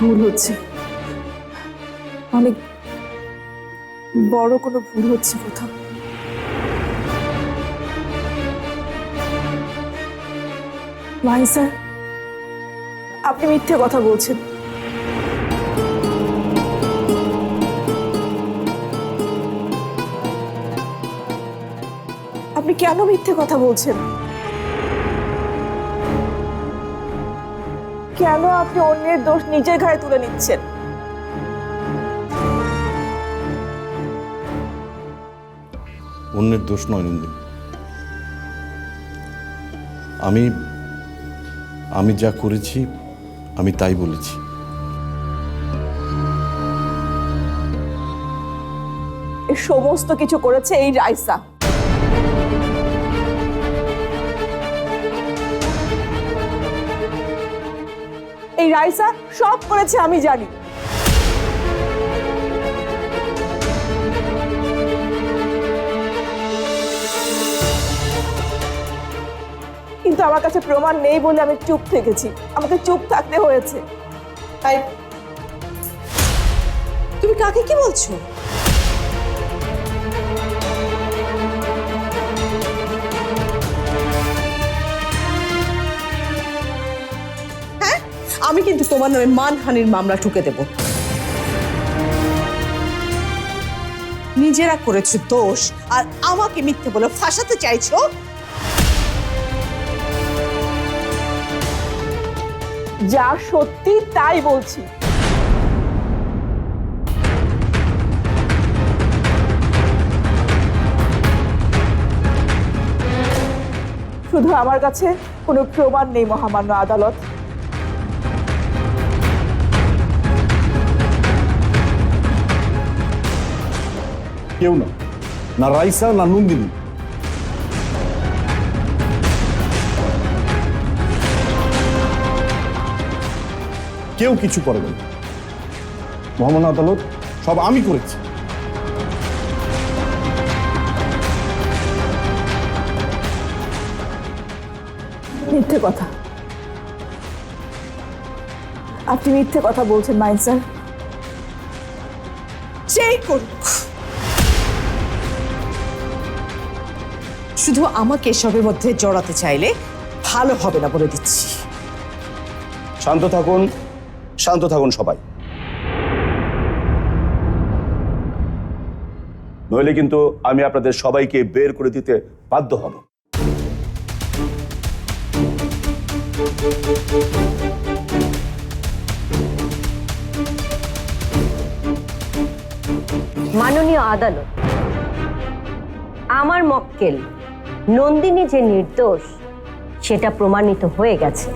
ভুল হচ্ছে। অনেক বড় কোনো ভুল হচ্ছে কোথাও। মাই স্যার, আপনি মিথ্যে কথা বলছেন। আপনি কেন মিথ্যে কথা বলছেন? কেন আপনি অন্যের দোষ নিজের ঘাড়ে তুলে নিচ্ছেন? অন্যের দোষ নয় নন্দিনী। আমি আমি যা করেছি আমি তাই বলেছি। সমস্ত কিছু করেছে এই রাইসা। এই রাইসা সব করেছে আমি জানি। কিন্তু আমার কাছে প্রমাণ নেই বলে আমি চুপ থেকেছি। আমাকে চুপ থাকতে হয়েছে। তাই তুমি কাকে কি বলছো? আমি কিন্তু তোমার নামে মানহানির মামলা ঠুকে দেব। নিজেরা করেছ দোষ, আর আমাকে মিথ্যে বলে ফাঁসাতে চাইছো? যা সত্যি তাই বলছি। শুধু আমার কাছে কোনো প্রমাণ নেই মহামান্য আদালত। কেউ না। না রাইসা না নন্দিনী কেউ কিছু করবে না। মহামান্য আদালত সব আমি করেছি। মিথ্যে কথা। আপনি মিথ্যে কথা বলছেন মাইন স্যার যেই করুক। শুধু আমাকে এসবের মধ্যে জড়াতে চাইলে ভালো হবে না বলে দিচ্ছি। শান্ত থাকুন শান্ত থাকুন সবাই। নইলে কিন্তু আমি আপনাদের সবাইকে বের করে দিতে বাধ্য হব। মাননীয় আদালত আমার মক্কেল নন্দিনী যে নির্দোষ, সেটা প্রমাণিত হয়ে গেছে।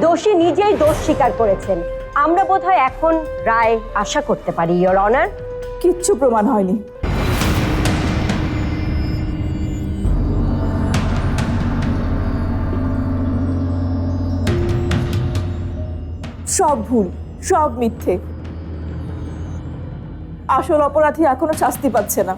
দোষী নিজেই দোষ স্বীকার করেছেন। আমরা বোধহয় এখন রায় আশা করতে পারি ইয়োর অনার কিচ্ছু প্রমাণ হয়নি। সব ভুল। সব মিথ্যে। আসল অপরাধী এখনও শাস্তি পাচ্ছে না।